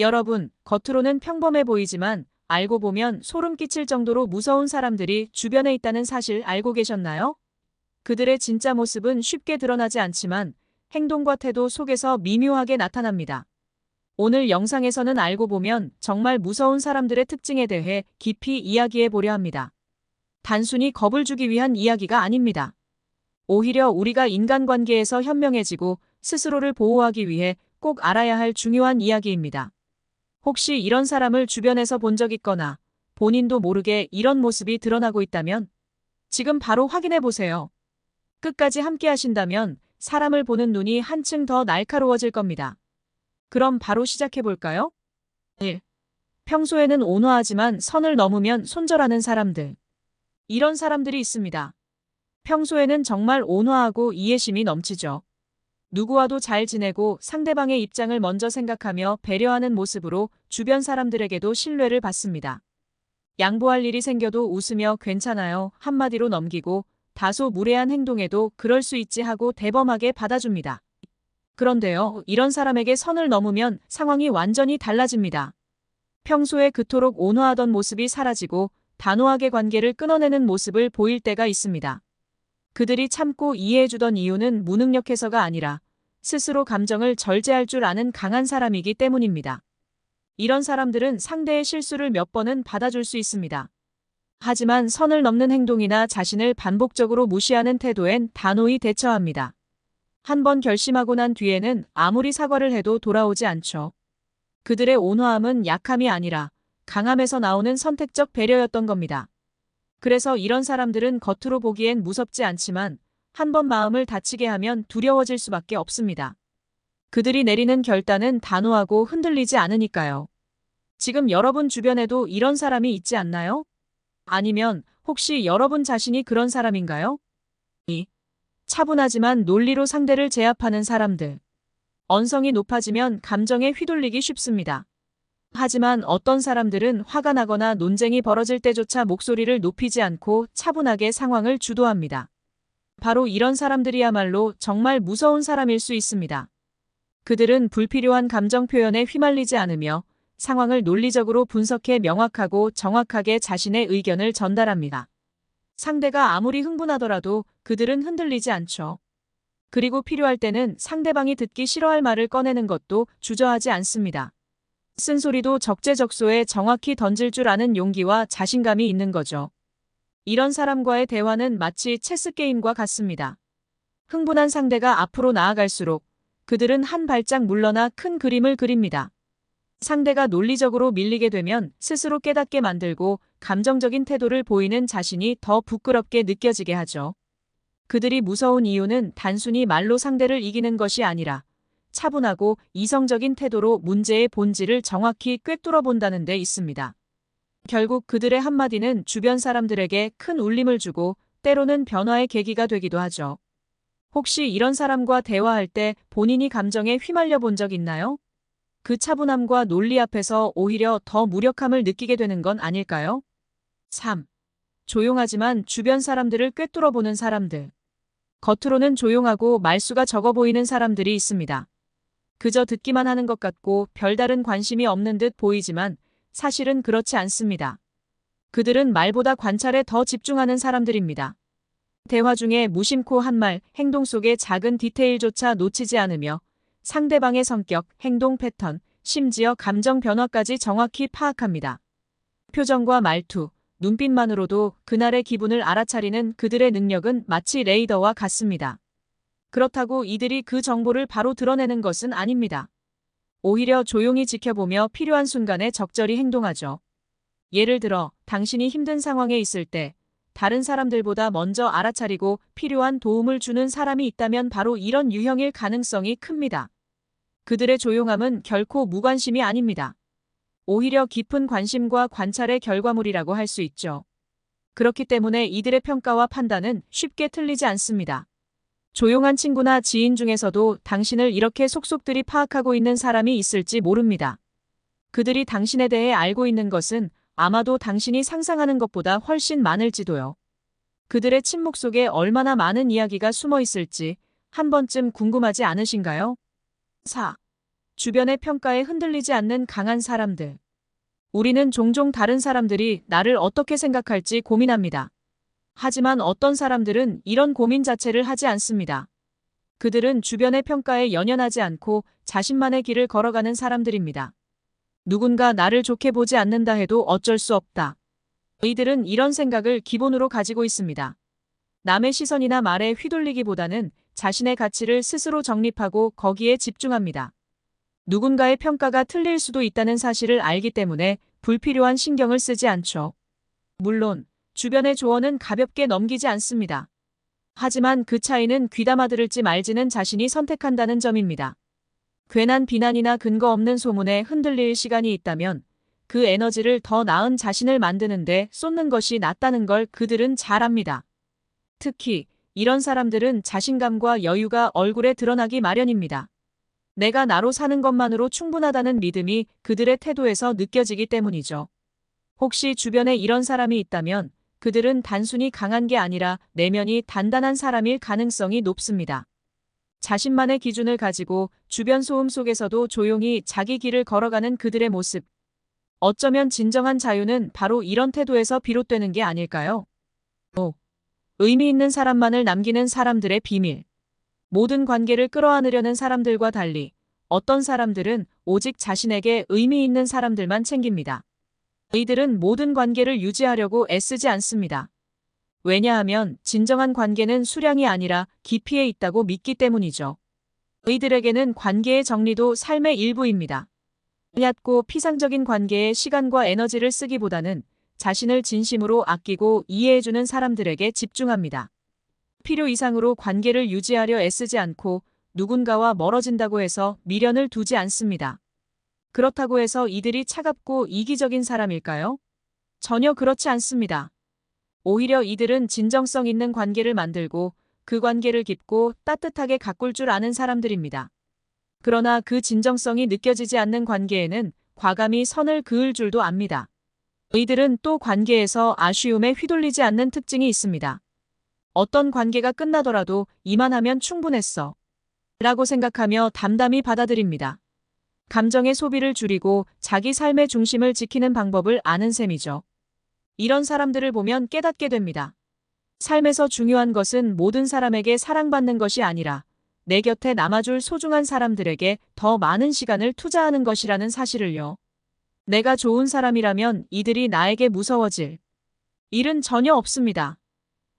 여러분, 겉으로는 평범해 보이지만 알고 보면 소름 끼칠 정도로 무서운 사람들이 주변에 있다는 사실 알고 계셨나요? 그들의 진짜 모습은 쉽게 드러나지 않지만 행동과 태도 속에서 미묘하게 나타납니다. 오늘 영상에서는 알고 보면 정말 무서운 사람들의 특징에 대해 깊이 이야기해 보려 합니다. 단순히 겁을 주기 위한 이야기가 아닙니다. 오히려 우리가 인간관계에서 현명해지고 스스로를 보호하기 위해 꼭 알아야 할 중요한 이야기입니다. 혹시 이런 사람을 주변에서 본 적 있거나 본인도 모르게 이런 모습이 드러나고 있다면 지금 바로 확인해 보세요. 끝까지 함께 하신다면 사람을 보는 눈이 한층 더 날카로워질 겁니다. 그럼 바로 시작해 볼까요? 1. 평소에는 온화하지만 선을 넘으면 손절하는 사람들. 이런 사람들이 있습니다. 평소에는 정말 온화하고 이해심이 넘치죠. 누구와도 잘 지내고 상대방의 입장을 먼저 생각하며 배려하는 모습으로 주변 사람들에게도 신뢰를 받습니다. 양보할 일이 생겨도 웃으며 괜찮아요 한마디로 넘기고 다소 무례한 행동에도 그럴 수 있지 하고 대범하게 받아줍니다. 그런데요, 이런 사람에게 선을 넘으면 상황이 완전히 달라집니다. 평소에 그토록 온화하던 모습이 사라지고 단호하게 관계를 끊어내는 모습을 보일 때가 있습니다. 그들이 참고 이해해주던 이유는 무능력해서가 아니라 스스로 감정을 절제할 줄 아는 강한 사람이기 때문입니다. 이런 사람들은 상대의 실수를 몇 번은 받아줄 수 있습니다. 하지만 선을 넘는 행동이나 자신을 반복적으로 무시하는 태도엔 단호히 대처합니다. 한 번 결심하고 난 뒤에는 아무리 사과를 해도 돌아오지 않죠. 그들의 온화함은 약함이 아니라 강함에서 나오는 선택적 배려였던 겁니다. 그래서 이런 사람들은 겉으로 보기엔 무섭지 않지만 한 번 마음을 다치게 하면 두려워질 수밖에 없습니다. 그들이 내리는 결단은 단호하고 흔들리지 않으니까요. 지금 여러분 주변에도 이런 사람이 있지 않나요? 아니면 혹시 여러분 자신이 그런 사람인가요? 2. 차분하지만 논리로 상대를 제압하는 사람들. 언성이 높아지면 감정에 휘둘리기 쉽습니다. 하지만 어떤 사람들은 화가 나거나 논쟁이 벌어질 때조차 목소리를 높이지 않고 차분하게 상황을 주도합니다. 바로 이런 사람들이야말로 정말 무서운 사람일 수 있습니다. 그들은 불필요한 감정 표현에 휘말리지 않으며 상황을 논리적으로 분석해 명확하고 정확하게 자신의 의견을 전달합니다. 상대가 아무리 흥분하더라도 그들은 흔들리지 않죠. 그리고 필요할 때는 상대방이 듣기 싫어할 말을 꺼내는 것도 주저하지 않습니다. 쓴소리도 적재적소에 정확히 던질 줄 아는 용기와 자신감이 있는 거죠. 이런 사람과의 대화는 마치 체스게임과 같습니다. 흥분한 상대가 앞으로 나아갈수록 그들은 한 발짝 물러나 큰 그림을 그립니다. 상대가 논리적으로 밀리게 되면 스스로 깨닫게 만들고 감정적인 태도를 보이는 자신이 더 부끄럽게 느껴지게 하죠. 그들이 무서운 이유는 단순히 말로 상대를 이기는 것이 아니라 차분하고 이성적인 태도로 문제의 본질을 정확히 꿰뚫어 본다는 데 있습니다. 결국 그들의 한마디는 주변 사람들에게 큰 울림을 주고 때로는 변화의 계기가 되기도 하죠. 혹시 이런 사람과 대화할 때 본인이 감정에 휘말려 본 적 있나요? 그 차분함과 논리 앞에서 오히려 더 무력함을 느끼게 되는 건 아닐까요? 3. 조용하지만 주변 사람들을 꿰뚫어 보는 사람들. 겉으로는 조용하고 말수가 적어 보이는 사람들이 있습니다. 그저 듣기만 하는 것 같고 별다른 관심이 없는 듯 보이지만 사실은 그렇지 않습니다. 그들은 말보다 관찰에 더 집중하는 사람들입니다. 대화 중에 무심코 한 말, 행동 속의 작은 디테일조차 놓치지 않으며 상대방의 성격, 행동 패턴, 심지어 감정 변화까지 정확히 파악합니다. 표정과 말투, 눈빛만으로도 그날의 기분을 알아차리는 그들의 능력은 마치 레이더와 같습니다. 그렇다고 이들이 그 정보를 바로 드러내는 것은 아닙니다. 오히려 조용히 지켜보며 필요한 순간에 적절히 행동하죠. 예를 들어 당신이 힘든 상황에 있을 때 다른 사람들보다 먼저 알아차리고 필요한 도움을 주는 사람이 있다면 바로 이런 유형일 가능성이 큽니다. 그들의 조용함은 결코 무관심이 아닙니다. 오히려 깊은 관심과 관찰의 결과물이라고 할 수 있죠. 그렇기 때문에 이들의 평가와 판단은 쉽게 틀리지 않습니다. 조용한 친구나 지인 중에서도 당신을 이렇게 속속들이 파악하고 있는 사람이 있을지 모릅니다. 그들이 당신에 대해 알고 있는 것은 아마도 당신이 상상하는 것보다 훨씬 많을지도요. 그들의 침묵 속에 얼마나 많은 이야기가 숨어 있을지 한 번쯤 궁금하지 않으신가요? 4. 주변의 평가에 흔들리지 않는 강한 사람들. 우리는 종종 다른 사람들이 나를 어떻게 생각할지 고민합니다. 하지만 어떤 사람들은 이런 고민 자체를 하지 않습니다. 그들은 주변의 평가에 연연하지 않고 자신만의 길을 걸어가는 사람들입니다. 누군가 나를 좋게 보지 않는다 해도 어쩔 수 없다. 이들은 이런 생각을 기본으로 가지고 있습니다. 남의 시선이나 말에 휘둘리기보다는 자신의 가치를 스스로 정립하고 거기에 집중합니다. 누군가의 평가가 틀릴 수도 있다는 사실을 알기 때문에 불필요한 신경을 쓰지 않죠. 물론 주변의 조언은 가볍게 넘기지 않습니다. 하지만 그 차이는 귀담아 들을지 말지는 자신이 선택한다는 점입니다. 괜한 비난이나 근거 없는 소문에 흔들릴 시간이 있다면 그 에너지를 더 나은 자신을 만드는데 쏟는 것이 낫다는 걸 그들은 잘 압니다. 특히 이런 사람들은 자신감과 여유가 얼굴에 드러나기 마련입니다. 내가 나로 사는 것만으로 충분하다는 믿음이 그들의 태도에서 느껴지기 때문이죠. 혹시 주변에 이런 사람이 있다면 그들은 단순히 강한 게 아니라 내면이 단단한 사람일 가능성이 높습니다. 자신만의 기준을 가지고 주변 소음 속에서도 조용히 자기 길을 걸어가는 그들의 모습. 어쩌면 진정한 자유는 바로 이런 태도에서 비롯되는 게 아닐까요? 5. 의미 있는 사람만을 남기는 사람들의 비밀. 모든 관계를 끌어안으려는 사람들과 달리 어떤 사람들은 오직 자신에게 의미 있는 사람들만 챙깁니다. 이들은 모든 관계를 유지하려고 애쓰지 않습니다. 왜냐하면 진정한 관계는 수량이 아니라 깊이에 있다고 믿기 때문이죠. 의들에게는 관계의 정리도 삶의 일부입니다. 얕고 피상적인 관계에 시간과 에너지를 쓰기보다는 자신을 진심으로 아끼고 이해해주는 사람들에게 집중합니다. 필요 이상으로 관계를 유지하려 애쓰지 않고 누군가와 멀어진다고 해서 미련을 두지 않습니다. 그렇다고 해서 이들이 차갑고 이기적인 사람일까요? 전혀 그렇지 않습니다. 오히려 이들은 진정성 있는 관계를 만들고 그 관계를 깊고 따뜻하게 가꿀 줄 아는 사람들입니다. 그러나 그 진정성이 느껴지지 않는 관계에는 과감히 선을 그을 줄도 압니다. 이들은 또 관계에서 아쉬움에 휘둘리지 않는 특징이 있습니다. 어떤 관계가 끝나더라도 이만하면 충분했어. 라고 생각하며 담담히 받아들입니다. 감정의 소비를 줄이고 자기 삶의 중심을 지키는 방법을 아는 셈이죠. 이런 사람들을 보면 깨닫게 됩니다. 삶에서 중요한 것은 모든 사람에게 사랑받는 것이 아니라 내 곁에 남아줄 소중한 사람들에게 더 많은 시간을 투자하는 것이라는 사실을요. 내가 좋은 사람이라면 이들이 나에게 무서워질 일은 전혀 없습니다.